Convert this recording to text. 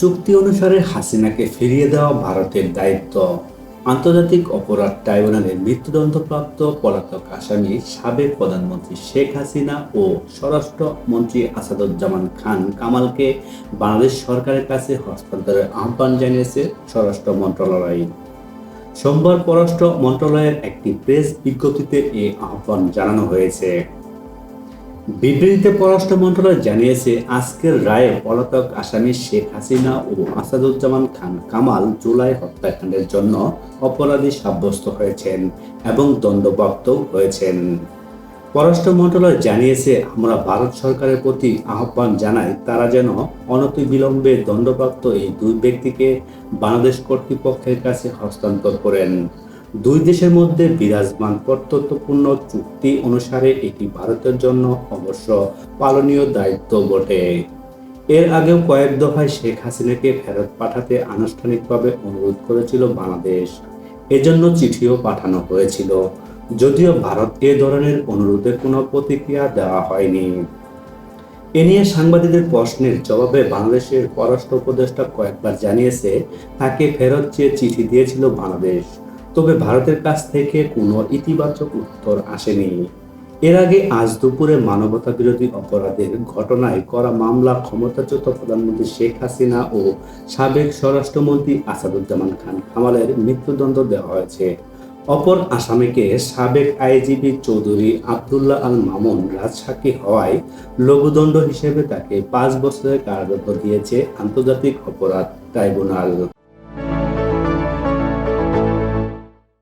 চুক্তি অনুসারে হাসিনাকে ফিরিয়ে দেওয়া ভারতের দায়িত্ব। আন্তর্জাতিক অপরাধ ট্রাইব্যুনালের মৃত্যুদণ্ডপ্রাপ্ত পলাতক আসামি সাবেক প্রধানমন্ত্রী শেখ হাসিনা ও স্বরাষ্ট্র মন্ত্রী আসাদুজ্জামান খান কামালকে বাংলাদেশ সরকারের কাছে হস্তান্তরের আহ্বান জানিয়েছে স্বরাষ্ট্র মন্ত্রণালয়। সোমবার পররাষ্ট্র মন্ত্রণালয়ের একটি প্রেস বিজ্ঞপ্তিতে এই আহ্বান জানানো হয়েছে। বিবৃতিতে পররাষ্ট্র মন্ত্রণালয় জানিয়েছে, আজকের রায়ে পলাতক আসামি শেখ হাসিনা ও আসাদুজ্জামান খান কামাল জুলাই হত্যাকাণ্ডের জন্য অপরাধী সাব্যস্ত হয়েছেন এবং দণ্ডপ্রাপ্ত হয়েছেন। পররাষ্ট্র মন্ত্রণালয় জানিয়েছে, আমরা ভারত সরকারের প্রতি আহ্বান জানাই, তারা যেন অনতিবিলম্বে দণ্ডপ্রাপ্ত এই দুই ব্যক্তিকে বাংলাদেশ কর্তৃপক্ষের কাছে হস্তান্তর করেন। দুই দেশের মধ্যে বিরাজমান কর্তৃত্বপূর্ণ চুক্তি অনুসারে এটি ভারতের জন্য অবশ্য পালনীয় দায়িত্ব বটে। এর আগেও কয়েক দফায় শেখ হাসিনাকে ফেরত পাঠাতে আনুষ্ঠানিকভাবে অনুরোধ করেছিল বাংলাদেশ। এজন্য চিঠিও পাঠানো হয়েছিল। যদিও ভারত এ ধরনের অনুরোধে কোনো প্রতিক্রিয়া দেওয়া হয়নি। এ নিয়ে সাংবাদিকদের প্রশ্নের জবাবে বাংলাদেশের পররাষ্ট্র উপদেষ্টা কয়েকবার জানিয়েছে, তাকে ফেরত চেয়ে চিঠি দিয়েছিল বাংলাদেশ। তবে ভারতের কাছ থেকে কোনো ইতিবাচক উত্তর আসেনি। এর আগে আজ দুপুরে মানবতা বিরোধী অপরাধের ঘটনায় করা মামলা ক্ষমতাচ্যুত প্রধানমন্ত্রী শেখ হাসিনা ও সাবেক স্বরাষ্ট্রমন্ত্রী আসাদুজ্জামান খান কামালের মৃত্যুদণ্ড দেওয়া হয়েছে। অপর আসামিকে সাবেক আইজিপি চৌধুরী আবদুল্লাহ আল মামুন রাজসাক্ষী হওয়ায় লঘুদণ্ড হিসেবে তাকে পাঁচ বছরের কারাদণ্ড দিয়েছে আন্তর্জাতিক অপরাধ ট্রাইব্যুনাল।